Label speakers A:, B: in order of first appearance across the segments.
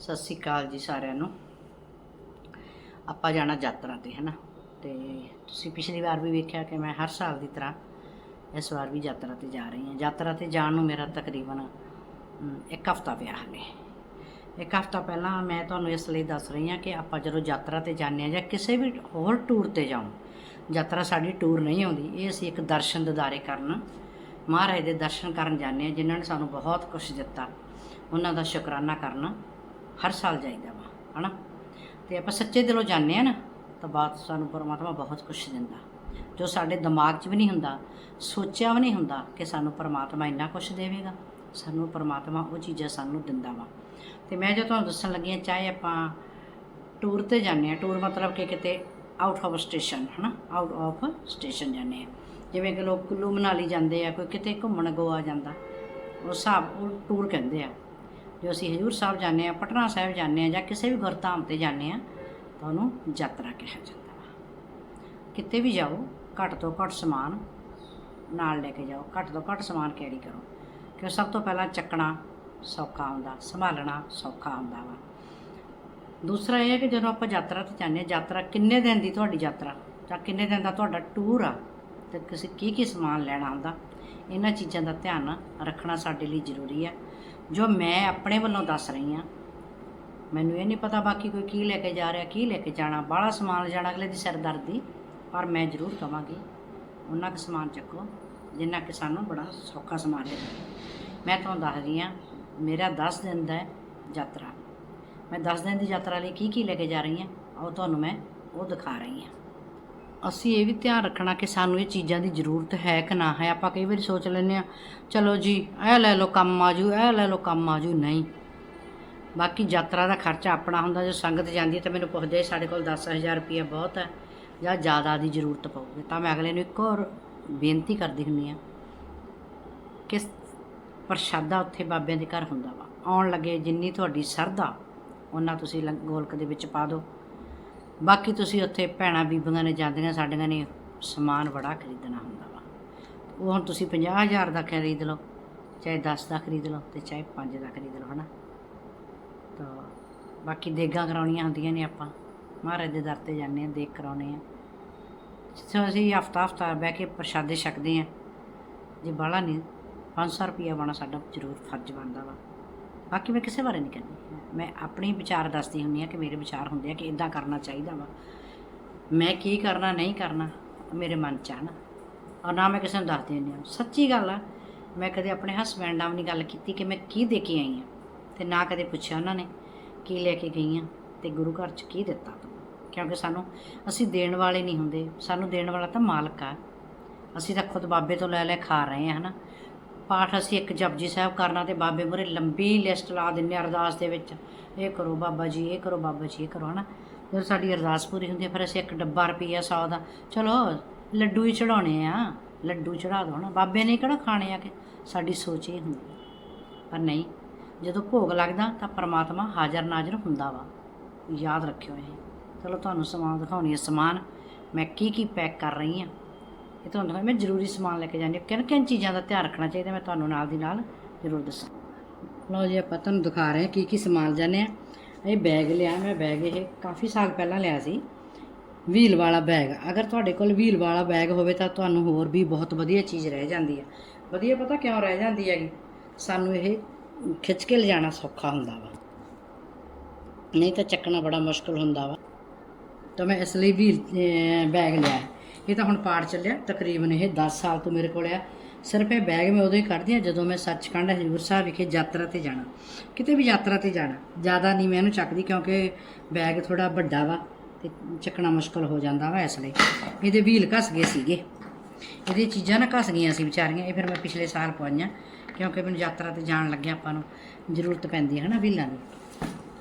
A: ਸਤਿ ਸ੍ਰੀ ਅਕਾਲ ਜੀ ਸਾਰਿਆਂ ਨੂੰ। ਆਪਾਂ ਜਾਣਾ ਯਾਤਰਾ ਤੇ, ਹੈਨਾ? ਤੇ ਤੁਸੀਂ ਪਿਛਲੀ ਵਾਰ ਵੀ ਵੇਖਿਆ ਕਿ ਮੈਂ ਹਰ ਸਾਲ ਦੀ ਤਰ੍ਹਾਂ ਇਸ ਵਾਰ ਵੀ ਯਾਤਰਾ ਤੇ ਜਾ ਰਹੀ ਹਾਂ। ਯਾਤਰਾ ਤੇ ਜਾਣ ਨੂੰ ਮੇਰਾ ਤਕਰੀਬਨ ਇੱਕ ਹਫ਼ਤਾ ਪਿਆ ਹਲੇ। ਇੱਕ ਹਫ਼ਤਾ ਪਹਿਲਾਂ ਮੈਂ ਤੁਹਾਨੂੰ ਇਸ ਲਈ ਦੱਸ ਰਹੀ ਹਾਂ ਕਿ ਆਪਾਂ ਜਦੋਂ ਯਾਤਰਾ ਤੇ ਜਾਂਦੇ ਹਾਂ ਜਾਂ ਕਿਸੇ ਵੀ ਹੋਰ ਟੂਰ ਤੇ ਜਾਉਂ ਯਾਤਰਾ ਸਾਡੀ ਟੂਰ ਨਹੀਂ ਆਉਂਦੀ। ਇਹ ਅਸੀਂ ਇੱਕ ਦਰਸ਼ਨ ਦਿਦਾਰੇ ਕਰਨ, ਮਹਾਰਾਜ ਦੇ ਦਰਸ਼ਨ ਕਰਨ ਜਾਂਦੇ ਹਾਂ, ਜਿਨ੍ਹਾਂ ਨੇ ਸਾਨੂੰ ਬਹੁਤ ਕੁਝ ਦਿੱਤਾ। ਉਹਨਾਂ ਦਾ ਸ਼ੁਕਰਾਨਾ ਕਰਨਾ। ਹਰ ਸਾਲ ਜਾਈਦਾ ਵਾ, ਹਨਾ? ਤੇ ਆਪਾਂ ਸੱਚੇ ਦਿਲੋਂ ਜਾਂਦੇ ਆ ਨਾ, ਤਾਂ ਬਾਤ ਸਾਨੂੰ ਪਰਮਾਤਮਾ ਬਹੁਤ ਕੁਝ ਦਿੰਦਾ। ਜੋ ਸਾਡੇ ਦਿਮਾਗ 'ਚ ਵੀ ਨਹੀਂ ਹੁੰਦਾ, ਸੋਚਿਆ ਵੀ ਨਹੀਂ ਹੁੰਦਾ ਕਿ ਸਾਨੂੰ ਪਰਮਾਤਮਾ ਇੰਨਾ ਕੁਝ ਦੇਵੇਗਾ, ਸਾਨੂੰ ਪਰਮਾਤਮਾ ਉਹ ਚੀਜ਼ਾਂ ਸਾਨੂੰ ਦਿੰਦਾ ਵਾ। ਤੇ ਮੈਂ ਜੋ ਤੁਹਾਨੂੰ ਦੱਸਣ ਲੱਗੀ ਹਾਂ, ਚਾਹੇ ਆਪਾਂ ਟੂਰ ਤੇ ਜਾਂਦੇ ਆ ਟੂਰ ਮਤਲਬ ਕਿ ਕਿਤੇ ਆਊਟ ਆਫ ਸਟੇਸ਼ਨ ਹਨਾ? ਆਊਟ ਆਫ ਸਟੇਸ਼ਨ ਜਾਂਦੇ ਆ ਜਿਵੇਂ ਕਿ ਲੋਕ ਕੁੱਲੂ ਮਨਾਲੀ ਜਾਂਦੇ ਆ, ਕੋਈ ਕਿਤੇ ਘੁੰਮਣ ਗੋਆ ਜਾਂਦਾ ਉਹ ਹਿਸਾਬ ਉਹ ਟੂਰ ਕਹਿੰਦੇ ਆ। ਜੋ ਅਸੀਂ ਹਜੂਰ ਸਾਹਿਬ ਜਾਂਦੇ ਆ ਪਟਨਾ ਸਾਹਿਬ ਜਾਂਦੇ ਆ ਜਾਂ ਕਿਸੇ ਵੀ ਗੁਰਧਾਮ ਤੇ ਜਾਂਦੇ ਆ ਤਾਂ ਉਹਨੂੰ ਯਾਤਰਾ ਕਿਹਾ ਜਾਂਦਾ ਵਾ। ਕਿਤੇ ਵੀ ਜਾਓ, ਘੱਟ ਤੋਂ ਘੱਟ ਸਮਾਨ ਨਾਲ ਲੈ ਕੇ ਜਾਓ। ਘੱਟ ਤੋਂ ਘੱਟ ਸਮਾਨ ਕੈਰੀ ਕਰੋ? ਕਿਉਂ ਸਭ ਤੋਂ ਪਹਿਲਾਂ ਚੱਕਣਾ ਸੌਖਾ ਹੁੰਦਾ, ਸੰਭਾਲਣਾ ਸੌਖਾ ਹੁੰਦਾ ਵਾ। ਦੂਸਰਾ ਇਹ ਹੈ ਕਿ ਜਦੋਂ ਆਪਾਂ ਯਾਤਰਾ ਤੇ ਜਾਂਦੇ ਹਾਂ, ਯਾਤਰਾ ਕਿੰਨੇ ਦਿਨ ਦੀ ਤੁਹਾਡੀ ਯਾਤਰਾ? ਜਾਂ ਕਿੰਨੇ ਦਿਨ ਦਾ ਤੁਹਾਡਾ ਟੂਰ ਆ? ਤੇ ਤੁਸੀਂ ਕੀ ਕੀ ਸਮਾਨ ਲੈਣਾ ਹੁੰਦਾ? ਇਹਨਾਂ ਚੀਜ਼ਾਂ ਦਾ ਧਿਆਨ ਰੱਖਣਾ ਸਾਡੇ ਲਈ ਜ਼ਰੂਰੀ ਹੈ ਜੋ ਮੈਂ ਆਪਣੇ ਵੱਲੋਂ ਦੱਸ ਰਹੀ ਹਾਂ, ਮੈਨੂੰ ਇਹ ਨਹੀਂ ਪਤਾ ਬਾਕੀ ਕੋਈ ਕੀ ਲੈ ਕੇ ਜਾ ਰਿਹਾ, ਕੀ ਲੈ ਕੇ ਜਾਣਾ, ਬਾਹਲਾ ਸਮਾਨ ਲੈ ਜਾਣਾ ਅਗਲੇ ਦੀ ਸਿਰਦਰਦੀ, ਪਰ ਮੈਂ ਜ਼ਰੂਰ ਕਵਾਂਗੀ, ਉਹਨਾਂ ਕੁ ਸਮਾਨ ਚੱਕੋ, ਜਿੰਨਾ ਕਿ ਸਾਨੂੰ ਬੜਾ ਸੌਖਾ ਸਮਾਨ ਲੈ ਮੈਂ ਤੁਹਾਨੂੰ ਦੱਸ ਰਹੀ ਹਾਂ, ਮੇਰਾ 10 ਦਿਨ ਦਾ ਯਾਤਰਾ। ਮੈਂ 10 ਦਿਨ ਦੀ ਯਾਤਰਾ ਲਈ ਕੀ ਕੀ ਲੈ ਕੇ ਜਾ ਰਹੀ ਹਾਂ, ਉਹ ਤੁਹਾਨੂੰ ਮੈਂ ਉਹ ਦਿਖਾ ਰਹੀ ਹਾਂ। ਅਸੀਂ ਇਹ ਵੀ ਧਿਆਨ ਰੱਖਣਾ ਕਿ ਸਾਨੂੰ ਇਹ ਚੀਜ਼ਾਂ ਦੀ ਜ਼ਰੂਰਤ ਹੈ ਕਿ ਨਾ ਹੈ। ਆਪਾਂ ਕਈ ਵਾਰੀ ਸੋਚ ਲੈਂਦੇ ਆ ਚਲੋ ਜੀ, ਇਹ ਲੈ ਲਓ, ਕੰਮ ਆਜੂ ਇਹ ਲੈ ਲਓ, ਕੰਮ ਆਜੂ ਨਹੀਂ। ਬਾਕੀ ਯਾਤਰਾ ਦਾ ਖਰਚਾ ਆਪਣਾ ਹੁੰਦਾ, ਜੇ ਸੰਗਤ ਜਾਂਦੀ ਹੈ ਤਾਂ ਮੈਨੂੰ ਪੁੱਛਦੇ ਸਾਡੇ ਕੋਲ 10000 ਰੁਪਏ ਬਹੁਤ ਹੈ ਜਾਂ ਜ਼ਿਆਦਾ ਦੀ ਜ਼ਰੂਰਤ ਪਊਗੀ। ਤਾਂ ਮੈਂ ਅਗਲੇ ਨੂੰ ਇੱਕ ਹੋਰ ਬੇਨਤੀ ਕਰਦੀ ਹੁੰਦੀ ਆ ਕਿ ਪ੍ਰਸ਼ਾਦਾ ਉੱਥੇ ਬਾਬਿਆਂ ਦੇ ਘਰ ਹੁੰਦਾ ਵਾ। ਆਉਣ ਲੱਗੇ ਜਿੰਨੀ ਤੁਹਾਡੀ ਸਰਦਾ ਉਹਨਾਂ ਤੁਸੀਂ ਲੰਗ- ਗੋਲਕ ਦੇ ਵਿੱਚ ਪਾ ਦਿਓ। ਬਾਕੀ ਤੁਸੀਂ ਉੱਥੇ ਭੈਣਾਂ ਬੀਬੀਆਂ ਨੇ ਜਾਂਦੀਆਂ ਸਾਡੀਆਂ ਨੇ ਸਮਾਨ ਬੜਾ ਖਰੀਦਣਾ ਹੁੰਦਾ ਵਾ। ਉਹ ਹੁਣ ਤੁਸੀਂ 50000 ਦਾ ਖਰੀਦ ਲਓ, ਚਾਹੇ 10 ਦਾ ਖਰੀਦ ਲਓ ਤੇ ਚਾਹੇ 5 ਦਾ ਖਰੀਦ ਲਓ, ਹਨਾ? ਤਾਂ ਬਾਕੀ ਦੇਗਾਂ ਕਰਾਉਣੀਆਂ ਹੁੰਦੀਆਂ ਨੇ ਆਪਾਂ। ਮਹਾਰਾਜ ਦੇ ਦਰ ਤੇ ਜਾਂਦੇ ਆ ਦੇਗ ਕਰਾਉਣੇ ਆ ਜਿੱਥੇ ਅਸੀਂ ਹਫਤਾ ਹਫਤਾ ਬਹਿ ਕੇ ਪ੍ਰਸ਼ਾਦੇ ਛਕਦੇ ਆ ਜੇ ਬਾਹਲਾ ਨਹੀਂ 500 ਰੁਪਈਆ ਬਣਾ ਸਾਡਾ ਜ਼ਰੂਰ ਫਰਜ਼ ਬਣਦਾ ਵਾ। ਬਾਕੀ ਮੈਂ ਕਿਸੇ ਬਾਰੇ ਨਹੀਂ ਕਹਿੰਦੀ। ਮੈਂ ਆਪਣੇ ਵਿਚਾਰ ਦੱਸਦੀ ਹੁੰਦੀ ਆ ਕਿ ਮੇਰੇ ਵਿਚਾਰ ਹੁੰਦੇ ਆ ਕਿ ਇਦਾਂ ਕਰਨਾ ਚਾਹੀਦਾ ਵਾ। ਮੈਂ ਕੀ ਕਰਨਾ, ਨਹੀਂ ਕਰਨਾ ਉਹ ਮੇਰੇ ਮਨ ਚ ਆ ਨਾ। ਔਰ ਨਾ ਮੈਂ ਕਿਸੇ ਨੂੰ ਦੱਸਦੀ ਹੁੰਦੀ। ਆ ਸੱਚੀ ਗੱਲ ਆ, ਮੈਂ ਕਦੇ ਆਪਣੇ ਹਸਬੈਂਡ ਨਾਲ ਨਹੀਂ ਗੱਲ ਕੀਤੀ ਕਿ ਮੈਂ ਕੀ ਦੇ ਕੇ ਆਈ ਆ। ਤੇ ਨਾ ਕਦੇ ਪੁੱਛਿਆ ਉਹਨਾਂ ਨੇ ਕੀ ਲੈ ਕੇ ਗਈ ਆ ਤੇ ਗੁਰੂ ਘਰ ਚ ਕੀ ਦਿੱਤਾ ਤੂੰ। ਕਿਉਂਕਿ ਸਾਨੂੰ, ਅਸੀਂ ਦੇਣ ਵਾਲੇ ਨਹੀਂ ਹੁੰਦੇ। ਸਾਨੂੰ ਦੇਣ ਵਾਲਾ ਤਾਂ ਮਾਲਕ ਆ। ਅਸੀਂ ਤਾਂ ਖੁਦ ਬਾਬੇ ਤੋਂ ਲੈ ਲੈ ਖਾ ਰਹੇ ਹਾਂ ਹਨਾ। ਪਾਠ ਅਸੀਂ ਇੱਕ ਜਪਜੀ ਸਾਹਿਬ ਕਰਨਾ ਤੇ ਬਾਬੇ ਮੂਹਰੇ ਲੰਬੀ ਲਿਸਟ ਲਾ ਦਿੰਨੇ ਆ ਅਰਦਾਸ ਦੇ ਵਿੱਚ। ਇਹ ਕਰੋ ਬਾਬਾ ਜੀ, ਇਹ ਕਰੋ ਬਾਬਾ ਜੀ, ਇਹ ਕਰੋ, ਹਨਾ? ਜਦੋਂ ਸਾਡੀ ਅਰਦਾਸ ਪੂਰੀ ਹੁੰਦੀ ਹੈ ਫਿਰ ਅਸੀਂ ਇੱਕ ਡੱਬਾ ਰੁਪਈਆ 100 ਦਾ। ਚਲੋ, ਲੱਡੂ ਹੀ ਚੜਾਉਣੇ ਆ। ਲੱਡੂ ਚੜਾ ਦੋ ਨਾ ਬਾਬੇ ਨੇ ਕਿਹੜਾ ਖਾਣੇ ਆ ਕਿ? ਸਾਡੀ ਸੋਚ ਇਹ ਹੁੰਦੀ ਪਰ ਨਹੀਂ, ਜਦੋਂ ਭੋਗ ਲੱਗਦਾ ਤਾਂ ਪਰਮਾਤਮਾ ਹਾਜ਼ਰ ਨਾਜ਼ਰ ਹੁੰਦਾ ਵਾ। ਯਾਦ ਰੱਖਿਓ ਇਹ। ਚਲੋ, ਤੁਹਾਨੂੰ ਸਮਾਨ ਦਿਖਾਉਣੀ ਹੈ ਸਮਾਨ। ਮੈਂ ਕੀ ਕੀ ਪੈਕ ਕਰ ਰਹੀ ਹਾਂ ਇਹ ਤੁਹਾਨੂੰ ਦਿਖਾਉਣੀ, ਮੈਂ ਜ਼ਰੂਰੀ ਸਮਾਨ ਲੈ ਕੇ ਜਾਂਦੀ ਹਾਂ। ਕਿਨ ਕਿਨ ਚੀਜ਼ਾਂ ਦਾ ਧਿਆਨ ਰੱਖਣਾ ਚਾਹੀਦਾ ਮੈਂ ਤੁਹਾਨੂੰ ਨਾਲ ਦੀ ਨਾਲ ਜ਼ਰੂਰ ਦੱਸਾਂ। ਲਓ ਜੀ ਆਪਾਂ ਤੁਹਾਨੂੰ ਦਿਖਾ ਰਹੇ ਹਾਂ ਕੀ ਕੀ ਸਮਾਨ ਜਾਂਦੇ ਆ ਇਹ ਬੈਗ ਲਿਆ ਮੈਂ ਬੈਗ ਇਹ ਕਾਫੀ ਸਾਲ ਪਹਿਲਾਂ ਲਿਆ ਸੀ। ਵੀਲ ਵਾਲਾ ਬੈਗ ਅਗਰ ਤੁਹਾਡੇ ਕੋਲ ਵੀਲ ਵਾਲਾ ਬੈਗ ਹੋਵੇ ਤਾਂ ਤੁਹਾਨੂੰ ਹੋਰ ਵੀ ਬਹੁਤ ਵਧੀਆ ਚੀਜ਼ ਰਹਿ ਜਾਂਦੀ ਹੈ। ਵਧੀਆ ਪਤਾ ਕਿਉਂ ਰਹਿ ਜਾਂਦੀ ਹੈਗੀ? ਸਾਨੂੰ ਇਹ ਖਿੱਚ ਕੇ ਲਿਜਾਣਾ ਸੌਖਾ ਹੁੰਦਾ ਵਾ। ਨਹੀਂ ਤਾਂ ਚੱਕਣਾ ਬੜਾ ਮੁਸ਼ਕਲ ਹੁੰਦਾ ਵਾ। ਤਾਂ ਮੈਂ ਇਸ ਲਈ ਵੀਲ ਬੈਗ ਲਿਆ। ਇਹ ਤਾਂ ਹੁਣ ਪਾੜ ਚੱਲਿਆ, ਤਕਰੀਬਨ ਇਹ 10 ਸਾਲ ਤੋਂ ਮੇਰੇ ਕੋਲ ਆ। ਸਿਰਫ ਇਹ ਬੈਗ ਮੈਂ ਉਦੋਂ ਹੀ ਕੱਢਦੀ ਹਾਂ ਜਦੋਂ ਮੈਂ ਸੱਚਖੰਡ ਹਜ਼ੂਰ ਸਾਹਿਬ ਵਿਖੇ ਯਾਤਰਾ ਤੇ ਜਾਣਾ। ਕਿਤੇ ਵੀ ਯਾਤਰਾ ਤੇ ਜਾਣਾ, ਜ਼ਿਆਦਾ ਨਹੀਂ ਮੈਂ ਇਹਨੂੰ ਚੱਕਦੀ ਕਿਉਂਕਿ ਬੈਗ ਥੋੜਾ ਵੱਡਾ ਵਾ ਤੇ ਚੱਕਣਾ ਮੁਸ਼ਕਲ ਹੋ ਜਾਂਦਾ ਵਾ ਇਸ ਲਈ। ਇਹਦੇ ਵੀਲ ਘਸ ਗਏ ਸੀਗੇ। ਇਹਦੀਆਂ ਚੀਜ਼ਾਂ ਨਾ ਘਸ ਗਈਆਂ ਸੀ ਵਿਚਾਰੀਆਂ, ਇਹ ਫਿਰ ਮੈਂ ਪਿਛਲੇ ਸਾਲ ਪਵਾਈਆਂ ਕਿਉਂਕਿ ਮੈਨੂੰ ਯਾਤਰਾ ਤੇ ਜਾਣ ਲੱਗਿਆ ਆਪਾਂ ਨੂੰ, ਜ਼ਰੂਰਤ ਪੈਂਦੀ ਹੈ ਨਾ ਵੀਲਾਂ ਦੀ।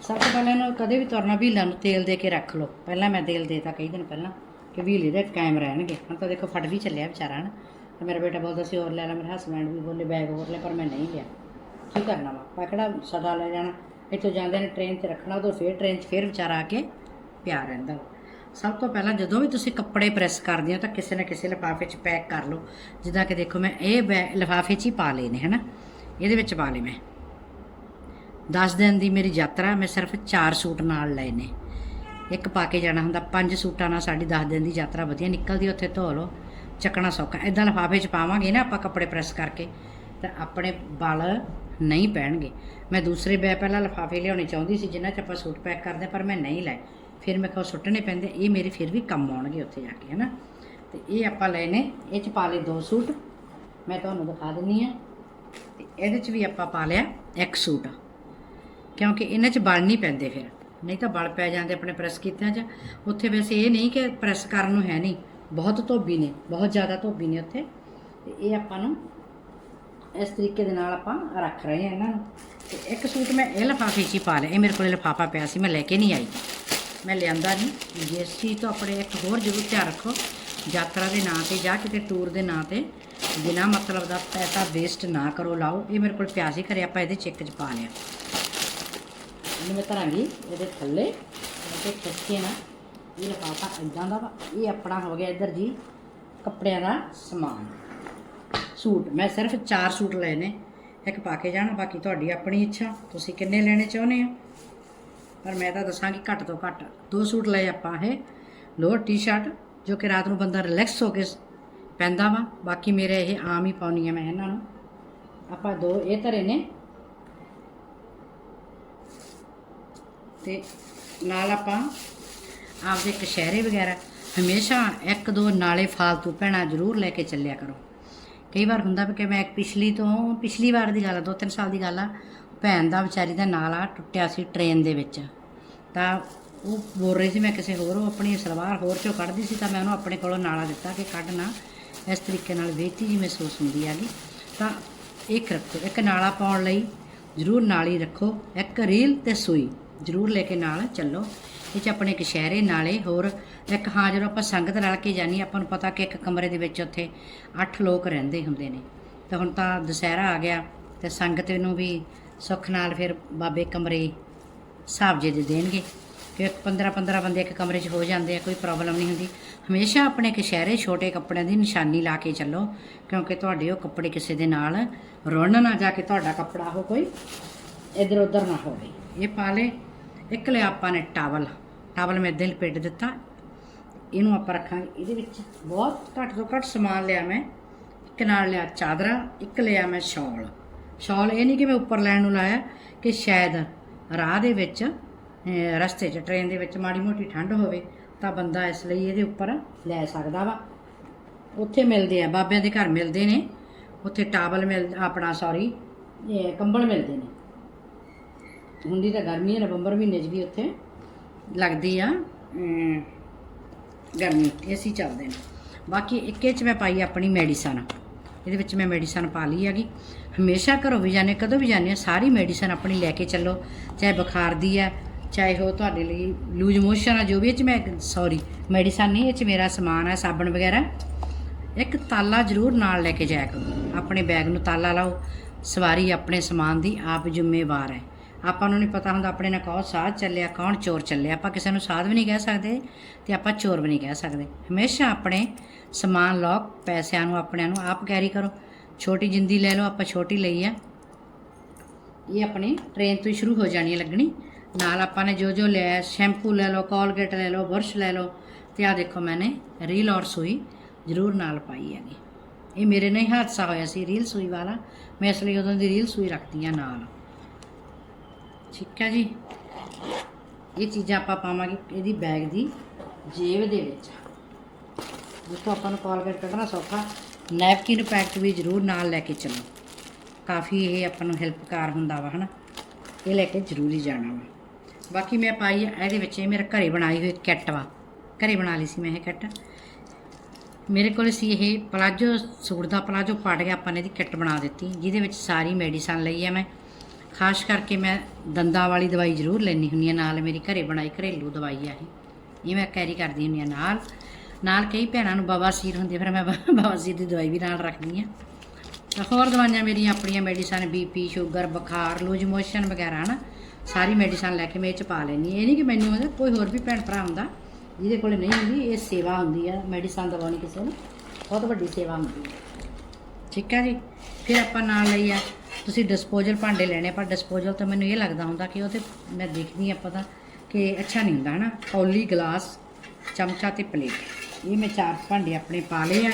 A: ਸਭ ਤੋਂ ਪਹਿਲਾਂ ਇਹਨੂੰ ਕਦੇ ਵੀ ਤੁਰਨਾ ਵੀਲਾਂ ਨੂੰ ਤੇਲ ਦੇ ਕੇ ਰੱਖ ਲਓ। ਪਹਿਲਾਂ ਮੈਂ ਤੇਲ ਦੇਤਾ ਕਈ ਦਿਨ ਪਹਿਲਾਂ। ਕਿ ਵੀਲੇ ਦੇ ਕਾਇਮ ਰਹਿਣਗੇ। ਹੁਣ ਤਾਂ ਦੇਖੋ ਫਟ ਵੀ ਚੱਲਿਆ ਵਿਚਾਰਾ, ਹਨ। ਤੇ ਮੇਰਾ ਬੇਟਾ ਬੋਲਦਾ ਸੀ, ਹੋਰ ਲੈ ਲੈ, ਮੇਰਾ ਹਸਬੈਂਡ ਵੀ ਬੋਲੇ ਬੈਗ ਹੋਰ ਲੈ, ਪਰ ਮੈਂ ਨਹੀਂ ਲਿਆ। ਕੀ ਕਰਨਾ ਵਾ? ਮੈਂ ਕਿਹੜਾ ਸਦਾ ਲੈ ਜਾਣਾ? ਇੱਥੋਂ ਜਾਂਦੇ ਨੇ ਟ੍ਰੇਨ 'ਚ ਰੱਖਣਾ, ਉਦੋਂ ਫੇਰ ਟ੍ਰੇਨ 'ਚ ਫੇਰ ਵਿਚਾਰਾ ਆ ਕੇ ਪਿਆ ਰਹਿੰਦਾ ਵਾ। ਸਭ ਤੋਂ ਪਹਿਲਾਂ ਜਦੋਂ ਵੀ ਤੁਸੀਂ ਕੱਪੜੇ ਪ੍ਰੈਸ ਕਰਦੇ ਹੋ ਤਾਂ ਕਿਸੇ ਨਾ ਕਿਸੇ ਲਿਫਾਫੇ 'ਚ ਪੈਕ ਕਰ ਲਓ। ਜਿੱਦਾਂ ਕਿ ਦੇਖੋ ਮੈਂ ਇਹ ਬੈ, ਲਿਫਾਫੇ 'ਚ ਹੀ ਪਾ ਲਏ ਨੇ, ਹਨਾ। ਇਹਦੇ ਵਿੱਚ ਪਾ ਲਏ ਮੈਂ। 10 ਦਿਨ ਦੀ ਮੇਰੀ ਯਾਤਰਾ, ਮੈਂ ਸਿਰਫ 4 ਸੂਟ ਨਾਲ ਲਏ ਨੇ। ਇੱਕ ਪਾ ਕੇ ਜਾਣਾ ਹੁੰਦਾ, ਪੰਜ ਸੂਟਾਂ ਨਾਲ ਸਾਡੀ 10 ਦਿਨ ਦੀ ਯਾਤਰਾ ਵਧੀਆ ਨਿਕਲਦੀ, ਉੱਥੇ ਧੋ ਲਓ, ਚੱਕਣਾ ਸੌਖਾ। ਇਦਾਂ ਲਿਫਾਫੇ 'ਚ ਪਾਵਾਂਗੇ ਨਾ, ਆਪਾਂ ਕੱਪੜੇ ਪ੍ਰੈਸ ਕਰਕੇ, ਤਾਂ ਆਪਣੇ ਬਲ ਨਹੀਂ ਪੈਣਗੇ। ਮੈਂ ਦੂਸਰੇ ਬੈ ਪਹਿਲਾਂ ਲਿਫਾਫੇ ਲਿਆਉਣੇ ਚਾਹੁੰਦੀ ਸੀ ਜਿਨ੍ਹਾਂ 'ਚ ਆਪਾਂ ਸੂਟ ਪੈਕ ਕਰਦੇ, ਪਰ ਮੈਂ ਨਹੀਂ ਲਏ। ਫਿਰ ਮੈਂ ਕਿਹਾ ਸੁੱਟਣੇ ਪੈਂਦੇ, ਇਹ ਮੇਰੇ ਫਿਰ ਵੀ ਕੰਮ ਆਉਣਗੇ ਉੱਥੇ ਜਾ ਕੇ, ਹਨਾ? ਤੇ ਇਹ ਆਪਾਂ ਲਏ ਨੇ, ਇਹ 'ਚ ਪਾ ਲਏ ਦੋ ਸੂਟ, ਮੈਂ ਤੁਹਾਨੂੰ ਦਿਖਾ ਦਿੰਨੀ ਆ। ਤੇ ਇਹਦੇ 'ਚ ਵੀ ਆਪਾਂ ਪਾ ਲਿਆ ਇੱਕ ਸੂਟ, ਕਿਉਂਕਿ ਇਹਨਾਂ 'ਚ ਬਲ ਨਹੀਂ ਪੈਂਦੇ ਫਿਰ। ਨਹੀਂ ਤਾਂ ਬਲ ਪੈ ਜਾਂਦੇ ਆਪਣੇ ਪ੍ਰੈਸ ਕੀਤਿਆਂ 'ਚ। ਉੱਥੇ ਵੈਸੇ ਇਹ ਨਹੀਂ ਕਿ ਪ੍ਰੈਸ ਕਰਨ ਨੂੰ ਹੈ ਨਹੀਂ। ਬਹੁਤ ਧੋਬੀ ਨੇ, ਬਹੁਤ ਜ਼ਿਆਦਾ ਧੋਬੀ ਨੇ ਉੱਥੇ। ਤੇ ਇਹ ਆਪਾਂ ਨੂੰ ਇਸ ਤਰੀਕੇ ਦੇ ਨਾਲ ਆਪਾਂ ਰੱਖ ਰਹੇ ਹਾਂ ਇਹਨਾਂ ਨੂੰ। ਤੇ ਇੱਕ ਸੂਟ ਮੈਂ ਇਹ ਲਿਫਾਫੇ 'ਚ ਹੀ ਪਾ ਲਿਆ। ਇਹ ਮੇਰੇ ਕੋਲ ਲਿਫਾਫਾ ਪਿਆ ਸੀ, ਮੈਂ ਲੈ ਕੇ ਨਹੀਂ ਆਈ। ਮੈਂ ਲਿਆਂਦਾ ਨਹੀਂ। ਜਿਸ ਚੀਜ਼ ਤੋਂ ਆਪਣੇ ਇੱਕ ਹੋਰ ਜ਼ਰੂਰ ਧਿਆਨ ਰੱਖੋ। ਯਾਤਰਾ ਦੇ ਨਾਂ ਤੇ ਜਾਂ ਕਿਤੇ ਟੂਰ ਦੇ ਨਾਂ ਤੇ ਬਿਨਾਂ ਮਤਲਬ ਦਾ ਪੈਸਾ ਵੇਸਟ ਨਾ ਕਰੋ, ਲਾਓ। ਇਹ ਮੇਰੇ ਕੋਲ ਪਿਆ ਸੀ ਘਰੇ ਆਪਾਂ ਇਹਦੇ ਚੈੱਕ 'ਚ ਪਾ ਲਿਆ। ਇਹਨੂੰ ਮੈਂ ਧਰਾਂਗੀ ਇਹਦੇ ਥੱਲੇ। ਤੇ ਖਿੱਚੇ ਨਾ। ਇਹ ਲਿਫਾਫਾ ਇਦਾਂ ਦਾ ਵਾ। ਇਹ ਆਪਣਾ ਹੋ ਗਿਆ ਇੱਧਰ ਜੀ, ਕੱਪੜਿਆਂ ਦਾ ਸਮਾਨ। ਸੂਟ, ਮੈਂ ਸਿਰਫ 4 ਸੂਟ ਲਏ ਨੇ। ਇੱਕ ਪਾ ਕੇ ਜਾਣਾ, ਬਾਕੀ ਤੁਹਾਡੀ ਆਪਣੀ ਇੱਛਾ। ਤੁਸੀਂ ਕਿੰਨੇ ਲੈਣੇ ਚਾਹੁੰਦੇ ਹੋ? ਪਰ ਮੈਂ ਤਾਂ ਦੱਸਾਂਗੀ ਘੱਟ ਤੋਂ ਘੱਟ। ਦੋ ਸੂਟ ਲਏ ਆਪਾਂ ਇਹ। ਲੋਅਰ ਟੀ-ਸ਼ਰਟ, ਜੋ ਕਿ ਰਾਤ ਨੂੰ ਬੰਦਾ ਰਿਲੈਕਸ ਹੋ ਕੇ ਪੈਂਦਾ ਵਾ। ਬਾਕੀ ਮੇਰੇ ਇਹ ਆਮ ਹੀ ਪਾਉਣੀ ਆ ਮੈਂ ਇਹਨਾਂ ਨੂੰ। ਆਪਾਂ ਦੋ ਇਹ ਧਰੇ ਨੇ। ਤੇ ਨਾਲ ਆਪਾਂ ਆਪਦੇ ਕਸ਼ਹਿਰੇ ਵਗੈਰਾ ਹਮੇਸ਼ਾ ਇੱਕ ਦੋ ਨਾਲੇ ਫਾਲਤੂ ਭੈਣਾਂ ਜ਼ਰੂਰ ਲੈ ਕੇ ਚੱਲਿਆ ਕਰੋ। ਕਈ ਵਾਰ ਹੁੰਦਾ ਵੀ ਕਿ ਮੈਂ ਇੱਕ ਪਿਛਲੀ ਤੋਂ ਪਿਛਲੀ ਵਾਰ ਦੀ ਗੱਲ ਆ, ਦੋ ਤਿੰਨ ਸਾਲ ਦੀ ਗੱਲ ਆ, ਭੈਣ ਦਾ ਵਿਚਾਰੀ ਦਾ ਨਾਲਾ ਟੁੱਟਿਆ ਸੀ ਟ੍ਰੇਨ ਦੇ ਵਿੱਚ। ਤਾਂ ਉਹ ਬੋਲ ਰਹੀ ਸੀ ਮੈਂ ਕਿਸੇ ਹੋਰ, ਉਹ ਆਪਣੀ ਸਲਵਾਰ ਹੋਰ ਚੋਂ ਕੱਢਦੀ ਸੀ ਤਾਂ ਮੈਂ ਉਹਨੂੰ ਆਪਣੇ ਕੋਲੋਂ ਨਾਲਾ ਦਿੱਤਾ ਕਿ ਕੱਢਣਾ ਇਸ ਤਰੀਕੇ ਨਾਲ ਬੇਇੱਜ਼ਤੀ ਜੀ ਮਹਿਸੂਸ ਹੁੰਦੀ ਹੈਗੀ। ਤਾਂ ਇੱਕ ਰੱਖੋ, ਇੱਕ ਨਾਲਾ ਪਾਉਣ ਲਈ ਜ਼ਰੂਰ ਨਾਲੀ ਰੱਖੋ, ਇੱਕ ਰੀਲ ਤੇ ਸੂਈ। ਜ਼ਰੂਰ ਲੈ ਕੇ ਨਾਲ ਚੱਲੋ। ਇਹ ਚ ਆਪਣੇ ਕਸ਼ਹਿਰੇ ਨਾਲੇ ਹੋਰ ਇੱਕ, ਹਾਂ, ਜਦੋਂ ਆਪਾਂ ਸੰਗਤ ਰਲ ਕੇ ਜਾਨੀ ਆਪਾਂ ਨੂੰ ਪਤਾ ਕਿ ਇੱਕ ਕਮਰੇ ਦੇ ਵਿੱਚ ਉੱਥੇ 8 ਲੋਕ ਰਹਿੰਦੇ ਹੁੰਦੇ ਨੇ। ਤਾਂ ਹੁਣ ਤਾਂ ਦੁਸਹਿਰਾ ਆ ਗਿਆ ਤੇ ਸੰਗਤ ਨੂੰ ਵੀ ਸੁੱਖ ਨਾਲ ਫਿਰ ਬਾਬੇ ਕਮਰੇ ਹਿਸਾਬ ਜੇ ਦੇ ਦੇਣਗੇ ਕਿ 15 15 ਬੰਦੇ ਇੱਕ ਕਮਰੇ 'ਚ ਹੋ ਜਾਂਦੇ ਆ, ਕੋਈ ਪ੍ਰੋਬਲਮ ਨਹੀਂ ਹੁੰਦੀ। ਹਮੇਸ਼ਾ ਆਪਣੇ ਕਸ਼ਹਿਰੇ ਛੋਟੇ ਕੱਪੜਿਆਂ ਦੀ ਨਿਸ਼ਾਨੀ ਲਾ ਕੇ ਚੱਲੋ, ਕਿਉਂਕਿ ਤੁਹਾਡੇ ਉਹ ਕੱਪੜੇ ਕਿਸੇ ਦੇ ਨਾਲ ਰੁਲਣ ਨਾ ਜਾ ਕੇ ਤੁਹਾਡਾ ਕੱਪੜਾ ਉਹ ਕੋਈ ਇੱਧਰ ਉੱਧਰ ਨਾ ਹੋਵੇ। ਇਹ ਪਾ ਲੇ ਇੱਕ ਲਿਆ ਆਪਾਂ ਨੇ ਟਾਵਲ। ਟਾਵਲ ਮੈਂ ਇੱਦਾਂ ਹੀ ਲਪੇਟ ਦਿੱਤਾ। ਇਹਨੂੰ ਆਪਾਂ ਰੱਖਾਂਗੇ। ਇਹਦੇ ਵਿੱਚ ਬਹੁਤ ਘੱਟ ਤੋਂ ਘੱਟ ਸਮਾਨ ਲਿਆ ਮੈਂ। ਇੱਕ ਨਾਲ ਲਿਆ ਚਾਦਰਾ, ਇੱਕ ਲਿਆ ਮੈਂ ਸ਼ਾਲ। ਸ਼ਾਲ ਇਹ ਨਹੀਂ ਕਿ ਮੈਂ ਉੱਪਰ ਲੈਣ ਨੂੰ ਲਾਇਆ ਕਿ ਸ਼ਾਇਦ ਰਾਹ ਦੇ ਵਿੱਚ ਰਸਤੇ 'ਚ, ਟ੍ਰੇਨ ਦੇ ਵਿੱਚ ਮਾੜੀ ਮੋਟੀ ਠੰਡ ਹੋਵੇ ਤਾਂ ਬੰਦਾ ਇਸ ਲਈ ਇਹਦੇ ਉੱਪਰ ਲੈ ਸਕਦਾ ਵਾ। ਉੱਥੇ ਮਿਲਦੇ ਆ, ਬਾਬਿਆਂ ਦੇ ਘਰ ਮਿਲਦੇ ਨੇ। ਉੱਥੇ ਟਾਵਲ ਮਿਲ, ਆਪਣਾ ਸੌਰੀ ਕੰਬਲ ਮਿਲਦੇ ਨੇ। ਹੁੰਦੀ ਤਾਂ ਗਰਮੀ ਹੈ ਨਵੰਬਰ ਮਹੀਨੇ 'ਚ ਵੀ ਉੱਥੇ ਲੱਗਦੀ ਆ ਗਰਮੀ ਏਸੀ ਚੱਲਦੇ ਨੇ। ਬਾਕੀ ਇੱਕੇ 'ਚ ਮੈਂ ਪਾਈ ਆਪਣੀ ਮੈਡੀਸਨ। ਇਹਦੇ ਵਿੱਚ ਮੈਂ ਮੈਡੀਸਨ ਪਾ ਲਈ ਹੈਗੀ। ਹਮੇਸ਼ਾ ਘਰੋਂ ਵੀ ਜਾਂਦੇ ਕਦੋਂ ਵੀ ਜਾਂਦੇ ਹਾਂ, ਸਾਰੀ ਮੈਡੀਸਨ ਆਪਣੀ ਲੈ ਕੇ ਚੱਲੋ। ਚਾਹੇ ਬੁਖਾਰ ਦੀ ਹੈ ਚਾਹੇ ਉਹ ਤੁਹਾਡੇ ਲਈ ਲੂਜ ਮੋਸ਼ਨ ਆ ਜੋ ਵੀ ਇਹ 'ਚ ਮੈਂ ਸੌਰੀ ਮੈਡੀਸਨ ਨਹੀਂ ਇਹ 'ਚ ਮੇਰਾ ਸਮਾਨ ਹੈ ਸਾਬਣ ਵਗੈਰਾ। ਇੱਕ ਤਾਲਾ ਜ਼ਰੂਰ ਨਾਲ ਲੈ ਕੇ ਜਾਇਆ ਕਰੋ। ਆਪਣੇ ਬੈਗ ਨੂੰ ਤਾਲਾ ਲਾਓ। ਸਵਾਰੀ ਆਪਣੇ ਸਮਾਨ ਦੀ ਆਪ ਜ਼ਿੰਮੇਵਾਰ ਹੈ। ਆਪਾਂ ਨੂੰ ਨਹੀਂ ਪਤਾ ਹੁੰਦਾ ਆਪਣੇ ਨਾਲ ਕੌਣ ਸਾਧ ਚੱਲਿਆ, ਕੌਣ ਚੋਰ ਚੱਲਿਆ। ਆਪਾਂ ਕਿਸੇ ਨੂੰ ਸਾਧ ਵੀ ਨਹੀਂ ਕਹਿ ਸਕਦੇ ਤੇ ਆਪਾਂ ਚੋਰ ਵੀ ਨਹੀਂ ਕਹਿ ਸਕਦੇ। ਹਮੇਸ਼ਾ ਆਪਣੇ ਸਮਾਨ ਲਓ, ਪੈਸਿਆਂ ਨੂੰ, ਆਪਣਿਆਂ ਨੂੰ, ਆਪ ਕੈਰੀ ਕਰੋ। ਛੋਟੀ ਜਿੰਦੀ ਲੈ ਲਓ, ਆਪਾਂ ਛੋਟੀ ਲਈ ਆ। ਇਹ ਆਪਣੀ ਟ੍ਰੇਨ ਤੋਂ ਹੀ ਸ਼ੁਰੂ ਹੋ ਜਾਣੀ ਹੈ ਲੱਗਣੀ। ਨਾਲ ਆਪਾਂ ਨੇ ਜੋ ਜੋ ਲਿਆ, ਸ਼ੈਂਪੂ ਲੈ ਲਓ ਕੋਲਗੇਟ ਲੈ ਲਓ, ਬੁਰਸ਼ ਲੈ ਲਓ ਤੇ ਆ ਦੇਖੋ ਮੈਨੇ ਰੀਲ ਔਰ ਸੂਈ ਜ਼ਰੂਰ ਨਾਲ ਪਾਈ ਹੈਗੀ। ਇਹ ਮੇਰੇ ਨਾਲ ਹੀ ਹਾਦਸਾ ਹੋਇਆ ਸੀ ਰੀਲ ਸੂਈ ਵਾਲਾ। ਮੈਂ ਇਸ ਲਈ ਉਦੋਂ ਦੀ ਰੀਲ ਸੂਈ ਰੱਖਦੀ ਆ ਨਾਲ। ਠੀਕ ਹੈ ਜੀ। ਇਹ ਚੀਜ਼ਾਂ ਆਪਾਂ ਪਾਵਾਂਗੇ ਇਹਦੀ ਬੈਗ ਦੀ ਜੇਬ ਦੇ ਵਿੱਚ। ਜਿੱਥੋਂ ਆਪਾਂ ਨੂੰ ਕੋਲਗੇਟ ਕੱਢਣਾ ਸੌਖਾ। ਨੈਪਕਿਨ ਪੈਕਟ ਵੀ ਜ਼ਰੂਰ ਨਾਲ ਲੈ ਕੇ ਚੱਲੋ। ਕਾਫੀ ਇਹ ਆਪਾਂ ਨੂੰ ਹੈਲਪਕਾਰ ਹੁੰਦਾ ਵਾ, ਹਨਾ? ਇਹ ਲੈ ਕੇ ਜ਼ਰੂਰੀ ਜਾਣਾ ਵਾ। ਬਾਕੀ ਮੈਂ ਪਾਈ ਇਹਦੇ ਵਿੱਚ ਇਹ ਮੇਰੇ ਘਰੇ ਬਣਾਈ ਹੋਈ ਕਿੱਟ ਵਾ। ਘਰੇ ਬਣਾ ਲਈ ਸੀ ਮੈਂ ਇਹ ਕਿੱਟ ਮੇਰੇ ਕੋਲ ਸੀ ਇਹ ਪਲਾਜੋ ਸੂਟ ਦਾ ਪਲਾਜੋ ਪੜ ਗਿਆ, ਆਪਾਂ ਨੇ ਇਹਦੀ ਕਿੱਟ ਬਣਾ ਦਿੱਤੀ। ਜਿਹਦੇ ਵਿੱਚ ਸਾਰੀ ਮੈਡੀਸਨ ਲਈ ਆ ਮੈਂ। ਖਾਸ ਕਰਕੇ ਮੈਂ ਦੰਦਾਂ ਵਾਲੀ ਦਵਾਈ ਜ਼ਰੂਰ ਲੈਣੀ ਹੁੰਦੀ ਆ ਨਾਲ ਮੇਰੀ ਘਰੇ ਬਣਾਈ ਘਰੇਲੂ ਦਵਾਈ ਆ ਇਹ। ਇਹ ਮੈਂ ਕੈਰੀ ਕਰਦੀ ਹੁੰਦੀ ਆ ਨਾਲ। ਨਾਲ ਕਈ ਭੈਣਾਂ ਨੂੰ ਬਵਾਸੀਰ ਹੁੰਦੀ ਫਿਰ ਮੈਂ ਬ- ਬਵਾਸੀਰ ਦੀ ਦਵਾਈ ਵੀ ਨਾਲ ਰੱਖਦੀ ਆ ਤਾਂ ਹੋਰ ਦਵਾਈਆਂ ਮੇਰੀਆਂ ਆਪਣੀਆਂ ਮੈਡੀਸਨ ਬੀਪੀ ਸ਼ੂਗਰ ਬੁਖਾਰ ਲੂਜ ਮੋਸ਼ਨ ਵਗੈਰਾ ਹਨਾ, ਸਾਰੀ ਮੈਡੀਸਨ ਲੈ ਕੇ ਮੈਂ ਇਹ ਚ ਪਾ ਲੈਣੀ ਇਹ ਨਹੀਂ ਕਿ ਮੈਨੂੰ ਉਹਦਾ ਕੋਈ ਹੋਰ ਵੀ ਭੈਣ ਭਰਾ ਹੁੰਦਾ, ਜਿਹਦੇ ਕੋਲ ਨਹੀਂ ਹੁੰਦੀ, ਇਹ ਸੇਵਾ ਹੁੰਦੀ ਆ। ਮੈਡੀਸਨ ਦਵਾਉਣੀ ਕਿਸੇ ਨੂੰ, ਬਹੁਤ ਵੱਡੀ ਸੇਵਾ ਹੁੰਦੀ ਹੈ ਠੀਕ ਹੈ ਜੀ? ਫਿਰ ਆਪਾਂ ਨਾਲ ਲਈ ਆ। ਤੁਸੀਂ ਡਿਸਪੋਜ਼ਲ ਭਾਂਡੇ ਲੈਣੇ ਪਰ ਡਿਸਪੋਜ਼ਲ ਤਾਂ ਮੈਨੂੰ ਇਹ ਲੱਗਦਾ ਹੁੰਦਾ ਕਿ ਉਹ ਤੇ ਮੈਂ ਦੇਖਦੀ ਆਪਾਂ ਤਾਂ ਕਿ ਅੱਛਾ ਨਹੀਂ ਹੁੰਦਾ, ਹਨਾ? ਕੌਲੀ ਗਲਾਸ ਚਮਚਾ ਤੇ ਪਲੇਟ ਇਹ ਮੈਂ ਚਾਰ ਭਾਂਡੇ ਆਪਣੇ ਪਾ ਲਏ ਆ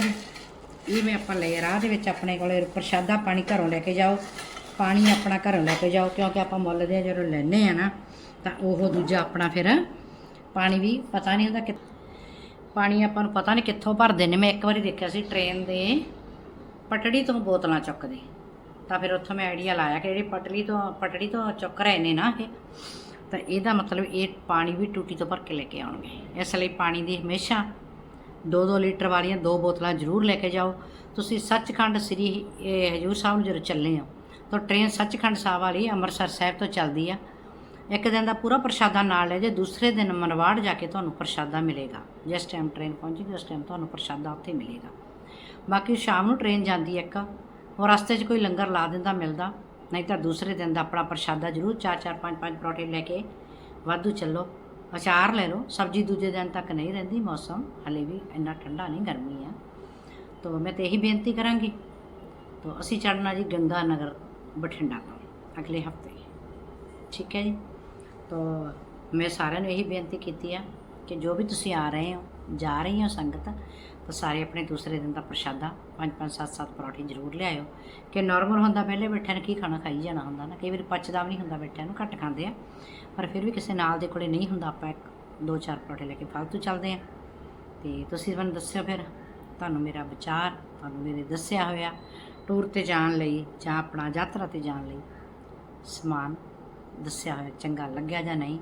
A: ਇਹ ਮੈਂ ਆਪਾਂ ਲੈ ਰਾਹ ਦੇ ਵਿੱਚ ਆਪਣੇ ਕੋਲੇ ਪ੍ਰਸ਼ਾਦਾ ਪਾਣੀ ਘਰੋਂ ਲੈ ਕੇ ਜਾਓ। ਪਾਣੀ ਆਪਣਾ ਘਰੋਂ ਲੈ ਕੇ ਜਾਓ, ਕਿਉਂਕਿ ਆਪਾਂ ਮੁੱਲ ਦੇ ਜਦੋਂ ਲੈਨੇ ਆ ਨਾ, ਤਾਂ ਉਹ ਦੂਜਾ ਆਪਣਾ ਫਿਰ ਪਾਣੀ ਵੀ ਪਤਾ ਨਹੀਂ ਹੁੰਦਾ ਕਿ ਪਾਣੀ ਆਪਾਂ ਨੂੰ ਪਤਾ ਨਹੀਂ ਕਿੱਥੋਂ ਭਰਦੇ ਨੇ। ਮੈਂ ਇੱਕ ਵਾਰੀ ਦੇਖਿਆ ਸੀ ਟ੍ਰੇਨ ਦੇ ਪਟੜੀ ਤੋਂ ਬੋਤਲਾਂ ਚੁੱਕਦੇ। ਤਾਂ ਫਿਰ ਉੱਥੋਂ ਮੈਂ ਆਈਡੀਆ ਲਾਇਆ ਕਿ ਜਿਹੜੀ ਪਟੜੀ ਤੋਂ ਪਟੜੀ ਤੋਂ ਚੁੱਕ ਰਹੇ ਨੇ ਨਾ ਇਹ, ਤਾਂ ਇਹਦਾ ਮਤਲਬ ਇਹ ਪਾਣੀ ਵੀ ਟੂਟੀ ਤੋਂ ਭਰ ਕੇ ਲੈ ਕੇ ਆਉਣਗੇ। ਇਸ ਲਈ ਪਾਣੀ ਦੀ ਹਮੇਸ਼ਾ 2-2 ਲੀਟਰ ਵਾਲੀਆਂ ਦੋ ਬੋਤਲਾਂ ਜ਼ਰੂਰ ਲੈ ਕੇ ਜਾਓ। ਤੁਸੀਂ ਸੱਚਖੰਡ ਸ੍ਰੀ ਇਹ ਹਜੂਰ ਸਾਹਿਬ ਨੂੰ ਜਦੋਂ ਚੱਲੇ ਹੋ, ਤਾਂ ਟ੍ਰੇਨ ਸੱਚਖੰਡ ਸਾਹਿਬ ਵਾਲੀ ਅੰਮ੍ਰਿਤਸਰ ਸਾਹਿਬ ਤੋਂ ਚੱਲਦੀ ਆ। ਇੱਕ ਦਿਨ ਦਾ ਪੂਰਾ ਪ੍ਰਸ਼ਾਦਾ ਨਾਲ ਲੈ ਜੇ, ਦੂਸਰੇ ਦਿਨ ਮਨਵਾੜ ਜਾ ਕੇ ਤੁਹਾਨੂੰ ਪ੍ਰਸ਼ਾਦਾ ਮਿਲੇਗਾ। ਜਿਸ ਟਾਈਮ ਟ੍ਰੇਨ ਪਹੁੰਚੇਗੀ, ਉਸ ਟਾਈਮ ਤੁਹਾਨੂੰ ਪ੍ਰਸ਼ਾਦਾ ਉੱਥੇ ਮਿਲੇਗਾ। ਬਾਕੀ ਸ਼ਾਮ ਨੂੰ ਟ੍ਰੇਨ ਜਾਂਦੀ ਹੈ ਇੱਕ। ਉਹ ਰਸਤੇ 'ਚ ਕੋਈ ਲੰਗਰ ਲਾ ਦਿੰਦਾ, ਮਿਲਦਾ। ਨਹੀਂ ਤਾਂ ਦੂਸਰੇ ਦਿਨ ਦਾ ਆਪਣਾ ਪ੍ਰਸ਼ਾਦਾ ਜ਼ਰੂਰ ਚਾਰ ਚਾਰ, ਪੰਜ ਪੰਜ ਪਰੌਠੇ ਲੈ ਕੇ ਵਾਧੂ ਚੱਲੋ। ਅਚਾਰ ਲੈ ਲਓ। ਸਬਜ਼ੀ ਦੂਜੇ ਦਿਨ ਤੱਕ ਨਹੀਂ ਰਹਿੰਦੀ, ਮੌਸਮ ਹਲੇ ਵੀ ਇੰਨਾ ਠੰਡਾ ਨਹੀਂ, ਗਰਮੀ ਆ। ਤਾਂ ਮੈਂ ਤੇ ਇਹੀ ਬੇਨਤੀ ਕਰਾਂਗੀ। ਤੋ ਅਸੀਂ ਚੜਨਾ ਜੀ ਗੰਗਾ ਨਗਰ ਬਠਿੰਡਾ ਤੋਂ ਅਗਲੇ ਹਫ਼ਤੇ। ਠੀਕ ਹੈ ਜੀ? ਤੋ ਮੈਂ ਸਾਰਿਆਂ ਨੂੰ ਇਹੀ ਬੇਨਤੀ ਕੀਤੀ ਆ ਕਿ ਜੋ ਵੀ ਤੁਸੀਂ ਆ ਰਹੇ ਹੋ ਜਾ ਰਹੀ ਹੋ ਸੰਗਤ, ਤਾਂ ਸਾਰੇ ਆਪਣੇ ਦੂਸਰੇ ਦਿਨ ਦਾ ਪ੍ਰਸ਼ਾਦਾ, ਪੰਜ ਪੰਜ, ਸੱਤ ਸੱਤ ਪਰੌਠੇ ਜ਼ਰੂਰ ਲਿਆਇਓ। ਕਿ ਨਾਰਮਲ ਹੁੰਦਾ, ਪਹਿਲੇ ਬੈਠਿਆਂ ਨੇ ਕੀ ਖਾਣਾ ਖਾਈ ਜਾਣਾ ਹੁੰਦਾ ਨਾ, ਕਈ ਵਾਰੀ ਪਚਦਾ ਵੀ ਨਹੀਂ ਹੁੰਦਾ ਬੈਠਿਆਂ ਨੂੰ, ਘੱਟ ਖਾਂਦੇ ਆ। ਪਰ ਫਿਰ ਵੀ ਕਿਸੇ ਨਾਲ ਦੇ ਕੋਲੇ ਨਹੀਂ ਹੁੰਦਾ ਆਪਾਂ ਇੱਕ, ਦੋ, ਚਾਰ ਪਰੌਠੇ ਲੈ ਕੇ ਫालतू ਚੱਲਦੇ ਆ। ਤੇ ਤੁਸੀਂ ਮੈਨੂੰ ਦੱਸਿਓ ਫਿਰ, ਤੁਹਾਨੂੰ ਮੇਰਾ ਵਿਚਾਰ, ਤੁਹਾਨੂੰ ਮੇਰੇ ਦੱਸਿਆ ਹੋਇਆ ਟੂਰ ਤੇ ਜਾਣ ਲਈ ਜਾਂ ਆਪਣਾ ਯਾਤਰਾ ਤੇ ਜਾਣ ਲਈ ਸਮਾਨ ਦੱਸਿਆ ਹੋਇਆ ਚੰਗਾ ਲੱਗਿਆ ਜਾਂ ਨਹੀਂ,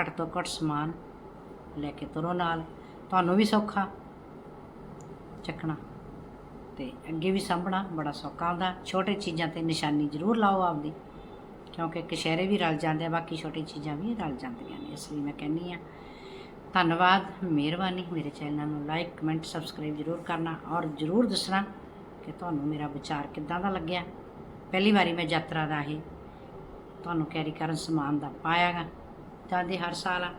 A: ਘੱਟ ਤੋਂ ਘੱਟ ਸਮਾਨ ਲੈ ਕੇ ਤੁਰੋ ਨਾਲ। ਤੁਹਾਨੂੰ ਵੀ ਸੌਖਾ ਚੱਕਣਾ ਤੇ ਅੱਗੇ ਵੀ ਸਾਂਭਣਾ ਬੜਾ ਸੌਖਾ ਹੁੰਦਾ। ਛੋਟੇ ਚੀਜ਼ਾਂ ਤੇ ਨਿਸ਼ਾਨੀ ਜ਼ਰੂਰ ਲਾਓ ਆਪਦੀ, ਕਿਉਂਕਿ ਕਸ਼ਹਿਰੇ ਵੀ ਰਲ ਜਾਂਦੇ ਆ, ਬਾਕੀ ਛੋਟੀ ਚੀਜ਼ਾਂ ਵੀ ਰਲ ਜਾਂਦੀਆਂ ਨੇ, ਇਸ ਲਈ ਮੈਂ ਕਹਿੰਨੀ ਆ ਧੰਨਵਾਦ, ਮਿਹਰਬਾਨੀ, ਮੇਰੇ ਚੈਨਲ ਨੂੰ ਲਾਈਕ, ਕਮੈਂਟ, ਸਬਸਕ੍ਰਾਈਬ ਜ਼ਰੂਰ ਕਰਨਾ ਔਰ ਜ਼ਰੂਰ ਦੱਸਣਾ ਕਿ ਤੁਹਾਨੂੰ ਮੇਰਾ ਵਿਚਾਰ ਕਿੱਦਾਂ ਦਾ ਲੱਗਿਆ। ਪਹਿਲੀ ਵਾਰੀ ਮੈਂ ਯਾਤਰਾ ਦਾ ਇਹ ਤੁਹਾਨੂੰ ਕੈਰੀ ਕਰਨ ਸਮਾਨ ਦਾ ਪਾਇਆਗਾ ਜਾਂਦੇ ਹਰ ਸਾਲ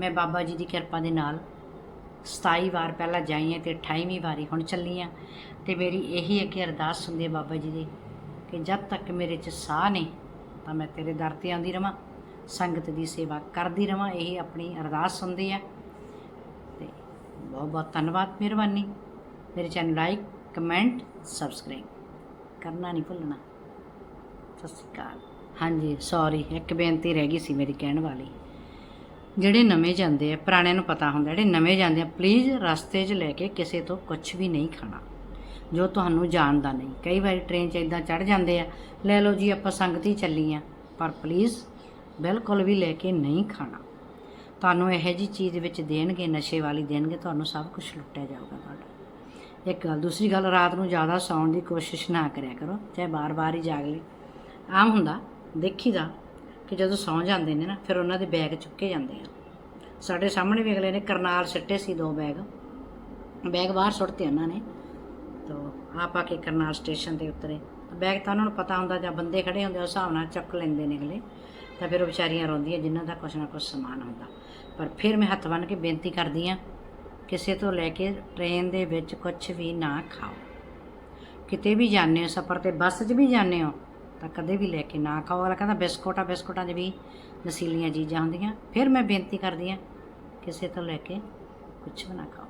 A: ਮੈਂ ਬਾਬਾ ਜੀ ਦੀ ਕਿਰਪਾ ਦੇ ਨਾਲ 27 ਵਾਰ ਪਹਿਲਾਂ ਜਾਈ ਹਾਂ ਤੇ 28ਵੀਂ ਵਾਰੀ ਹੁਣ ਚੱਲੀ ਹਾਂ ਤੇ ਮੇਰੀ ਇਹੀ ਅੱਗੇ ਅਰਦਾਸ ਹੁੰਦੀ ਹੈ ਬਾਬਾ ਜੀ ਦੀ ਕਿ ਜਦ ਤੱਕ ਮੇਰੇ 'ਚ ਸਾਹ ਨੇ ਤਾਂ ਮੈਂ ਤੇਰੇ ਦਰ ਤੇ ਆਉਂਦੀ ਰਵਾਂ, ਸੰਗਤ ਦੀ ਸੇਵਾ ਕਰਦੀ ਰਵਾਂ, ਇਹ ਆਪਣੀ ਅਰਦਾਸ ਹੁੰਦੀ ਹੈ। ਤੇ ਬਹੁਤ ਬਹੁਤ ਧੰਨਵਾਦ ਮਿਹਰਬਾਨੀ। ਮੇਰੇ ਚੈਨਲ ਲਾਈਕ, ਕਮੈਂਟ, ਸਬਸਕ੍ਰਾਈਬ ਕਰਨਾ ਨਹੀਂ ਭੁੱਲਣਾ। ਸਤਿ ਸ਼੍ਰੀ ਅਕਾਲ। ਹਾਂਜੀ ਸੌਰੀ ਇੱਕ ਬੇਨਤੀ ਰਹਿ ਗਈ ਸੀ ਮੇਰੀ ਕਹਿਣ ਵਾਲੀ। ਜਿਹੜੇ ਨਵੇਂ ਜਾਂਦੇ ਆ, ਪੁਰਾਣਿਆਂ ਨੂੰ ਪਤਾ ਹੁੰਦਾ, ਜਿਹੜੇ ਨਵੇਂ ਜਾਂਦੇ ਆ ਪਲੀਜ਼ ਰਸਤੇ 'ਚ ਲੈ ਕੇ ਕਿਸੇ ਤੋਂ ਕੁਝ ਵੀ ਨਹੀਂ ਖਾਣਾ, ਜੋ ਤੁਹਾਨੂੰ ਜਾਣਦਾ ਨਹੀਂ। ਕਈ ਵਾਰੀ ਟ੍ਰੇਨ 'ਚ ਇਦਾਂ ਚੜ ਜਾਂਦੇ ਆ, ਲੈ ਲਓ ਜੀ ਆਪਾਂ ਸੰਗਤੀ ਚੱਲੀ ਆ, ਪਰ ਪਲੀਜ਼ ਬਿਲਕੁਲ ਵੀ ਲੈ ਕੇ ਨਹੀਂ ਖਾਣਾ। ਤੁਹਾਨੂੰ ਇਹੋ ਜੀ ਚੀਜ਼ ਵਿੱਚ ਦੇਣਗੇ, ਨਸ਼ੇ ਵਾਲੀ ਦੇਣਗੇ, ਤੁਹਾਨੂੰ ਸਭ ਕੁਝ ਲੁੱਟਿਆ ਜਾਊਗਾ ਤੁਹਾਡਾ। ਇੱਕ ਗੱਲ, ਦੂਸਰੀ ਗੱਲ, ਰਾਤ ਨੂੰ ਜ਼ਿਆਦਾ ਸੌਣ ਦੀ ਕੋਸ਼ਿਸ਼ ਨਾ ਕਰਿਆ ਕਰੋ, ਚਾਹੇ ਬਾਰ-ਬਾਰ ਹੀ ਜਾਗ ਲਈ ਆਮ ਹੁੰਦਾ, ਦੇਖੀਦਾ ਕਿ ਜਦੋਂ ਸੌਂ ਜਾਂਦੇ ਨੇ ਨਾ, ਫਿਰ ਉਹਨਾਂ ਦੇ ਬੈਗ ਚੁੱਕੇ ਜਾਂਦੇ ਆ। ਸਾਡੇ ਸਾਹਮਣੇ ਵੀ ਅਗਲੇ ਨੇ ਕਰਨਾਲ ਸਿੱਟੇ ਸੀ ਦੋ ਬੈਗ। ਬੈਗ ਬਾਹਰ ਸੁੱਟਤੇ ਉਹਨਾਂ ਨੇ। ਤਾਂ ਆਪ ਆ ਕੇ ਕਰਨਾਲ ਸਟੇਸ਼ਨ ਤੇ ਉਤਰੇ। ਬੈਗ ਤਾਂ ਉਹਨਾਂ ਨੂੰ ਪਤਾ ਹੁੰਦਾ ਜਾਂ ਬੰਦੇ ਖੜੇ ਹੁੰਦੇ ਉਸ ਹਿਸਾਬ ਨਾਲ ਚੱਕ ਲੈਂਦੇ ਨੇ ਅਗਲੇ। ਤਾਂ ਫਿਰ ਉਹ ਵਿਚਾਰੀਆਂ ਰੋਂਦੀਆਂ, ਜਿਨ੍ਹਾਂ ਦਾ ਕੁਛ ਨਾ ਕੁਛ ਸਮਾਨ ਹੁੰਦਾ। ਪਰ ਫਿਰ ਮੈਂ ਹੱਥ ਬੰਨ੍ਹ ਕੇ ਬੇਨਤੀ ਕਰਦੀ ਆ ਕਿਸੇ ਤੋਂ ਲੈ ਕੇ ਟ੍ਰੇਨ ਦੇ ਵਿੱਚ ਕੁਝ ਵੀ ਨਾ ਖਾਓ। ਕਿਤੇ ਵੀ ਜਾਂਦੇ ਹੋ, ਸਫ਼ਰ ਤੇ ਬੱਸ 'ਚ ਵੀ ਜਾਂਦੇ ਹੋ ਤਾਂ ਕਦੇ ਵੀ ਲੈ ਕੇ ਨਾ ਖਾਓ। ਅਗਲਾ ਕਹਿੰਦਾ ਬਿਸਕੁਟਾਂ ਬਿਸਕੁਟਾਂ 'ਚ ਵੀ ਨਸੀਲੀਆਂ ਚੀਜ਼ਾਂ ਹੁੰਦੀਆਂ। ਫਿਰ ਮੈਂ ਬੇਨਤੀ ਕਰਦੀ ਆ ਕਿਸੇ ਤੋਂ ਲੈ ਕੇ ਕੁਝ ਵੀ ਨਾ ਖਾਓ।